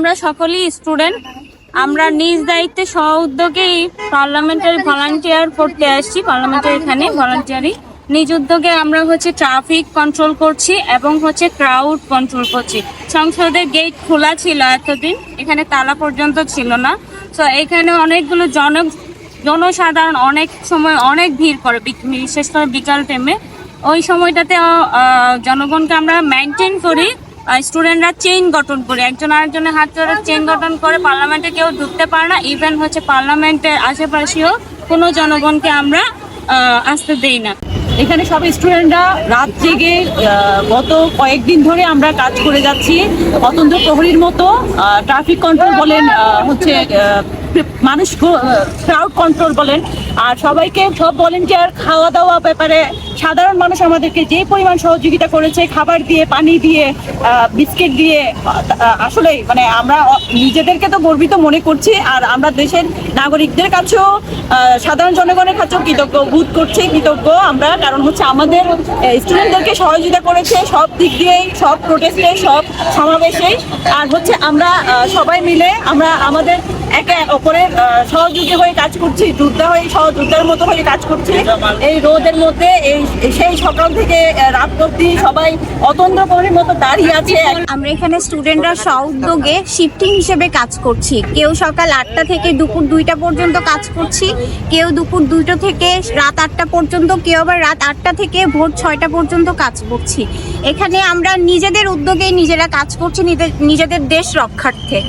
আমরা সকলেই স্টুডেন্ট আমরা নিজ দায়িত্বে সহ উদ্যোগেই পার্লামেন্টারি ভলান্টিয়ার করতে আসছি পার্লামেন্টের এখানে ভলান্টিয়ারি নিজ উদ্যোগে আমরা হচ্ছে ট্রাফিক কন্ট্রোল করছি এবং হচ্ছে ক্রাউড কন্ট্রোল করছি। সংসদের গেট খোলা ছিল এতদিন, এখানে তালা পর্যন্ত ছিল না। তো এখানে অনেকগুলো জন, জনসাধারণ অনেক সময় অনেক ভিড় করে বিশেষ করে বিকাল টাইমে ওই সময়টাতে জনগণকে আমরা মেনটেন করি। স্টুডেন্টরা চেইন গঠন করে, একজন আরেকজনের হাত ধরে চেইন গঠন করে পার্লামেন্টে কেউ ঢুকতে পারে না ইভেন হচ্ছে পার্লামেন্টের আশেপাশেও কোনো জনগণকে আমরা আসতে দেই না। এখানে সব স্টুডেন্টরা রাত জেগে গত কয়েকদিন ধরে আমরা কাজ করে যাচ্ছি। অতন্ত্র প্রহরীর মতো ট্রাফিক কন্ট্রোল বলেন হচ্ছে মানুষ ক্রাউড কন্ট্রোল বলেন। আর সবাইকে সব ভলেন্টিয়ার খাওয়া দাওয়া ব্যাপারে সাধারণ মানুষ আমাদেরকে যে পরিমাণ সহযোগিতা করেছে, খাবার দিয়ে, পানি দিয়ে বিস্কিট দিয়ে আসলে মানে আমরা নিজেদেরকে তো গর্বিত মনে করছি, আর আমরা দেশের নাগরিকদের কাছেও সাধারণ জনগণের কাছেও কৃতজ্ঞ বোধ করছি, কৃতজ্ঞ আমরা, কারণ হচ্ছে আমাদের স্টুডেন্টদেরকে সহযোগিতা করেছে সব দিক দিয়েই, সব প্রোটেস্টে সব সমাবেশেই। আর হচ্ছে আমরা সবাই মিলে আমরা আমাদের একে অপরের সহযোগী হয়ে কাজ করছি, যোদ্ধা হয়ে, সহযোদ্ধার মতো হয়ে কাজ করছি। এই রোদের মধ্যে, এই সেই সকাল থেকে রাত অব্দি সবাই অতন্ত্র প্রহরীর মতো দাঁড়িয়ে আছে। আমরা এখানে স্টুডেন্টরা উদ্যোগে শিফটিং হিসেবে কাজ করছি। কেউ সকাল আটটা থেকে দুপুর দুইটা পর্যন্ত কাজ করছি, কেউ দুপুর দুইটা থেকে রাত আটটা পর্যন্ত, কেউ আবার রাত আটটা থেকে ভোর ছয়টা পর্যন্ত কাজ করছি। এখানে আমরা নিজেদের উদ্যোগে নিজেরা কাজ করছি নিজেদের দেশ রক্ষার্থে।